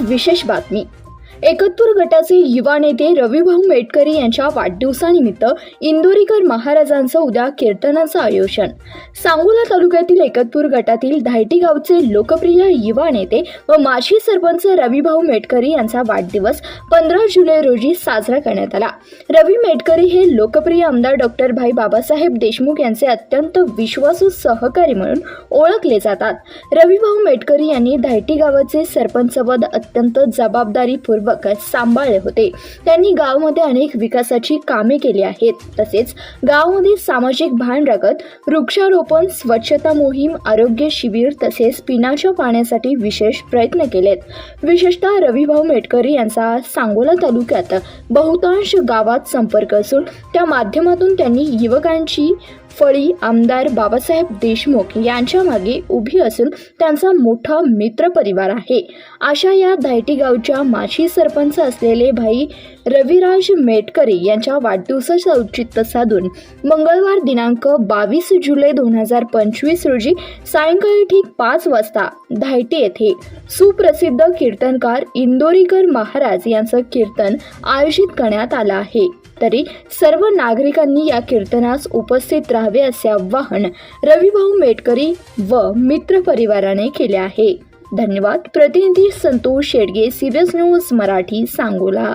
विशेष बातमी. एकतपूर गटाचे युवा नेते रविभाऊ मेटकरी यांच्या वाढदिवसानिमित्त इंदोरीकर महाराजांचं उद्या कीर्तनाचं आयोजन. सांगोला तालुक्यातील एकतपूर गटातील धायटी गावचे लोकप्रिय युवा नेते व माजी सरपंच रविभाऊ मेटकरी यांचा वाढदिवस पंधरा जुलै रोजी साजरा करण्यात आला. रवी मेटकरी हे लोकप्रिय आमदार डॉक्टर भाई बाबासाहेब देशमुख यांचे अत्यंत विश्वासू सहकारी म्हणून ओळखले जातात. रविभाऊ मेटकरी यांनी धायटी गावाचे सरपंचपद अत्यंत जबाबदारीपूर्वक सांभाळले होते. त्यांनी गावामध्ये अनेक विकासाची कामे केली आहेत. तसेच गावामध्ये सामाजिक भान राखत वृक्षारोपण स्वच्छता मोहीम आरोग्य शिबिर तसेच पिण्याच्या पाण्यासाठी विशेष प्रयत्न केलेत. विशेषतः रविभाऊ मेटकरी यांचा सांगोला तालुक्यात बहुतांश गावात संपर्क असून त्या माध्यमातून त्यांनी युवकांची फळी आमदार बाबासाहेब देशमुख यांच्या मागे उभी असून त्यांचा मोठा मित्रपरिवार आहे. अशा या धायटी गावच्या माजी सरपंच असलेले भाई रविराज मेटकरी यांच्या वाढदिवसाचं औचित्य साधून मंगळवार दिनांक बावीस जुलै दोन हजार पंचवीस रोजी सायंकाळी ठीक पाच वाजता धायटी येथे सुप्रसिद्ध कीर्तनकार इंदोरीकर महाराज यांचं कीर्तन आयोजित करण्यात आलं आहे. तरी सर्व नागरिकांनी या कीर्तनास उपस्थित व्हावे असे आवाहन रविभाऊ मेटकरी व मित्र परिवाराने केले आहे. धन्यवाद. प्रतिनिधी संतोष शेडगे सिरियस न्यूज मराठी सांगोला.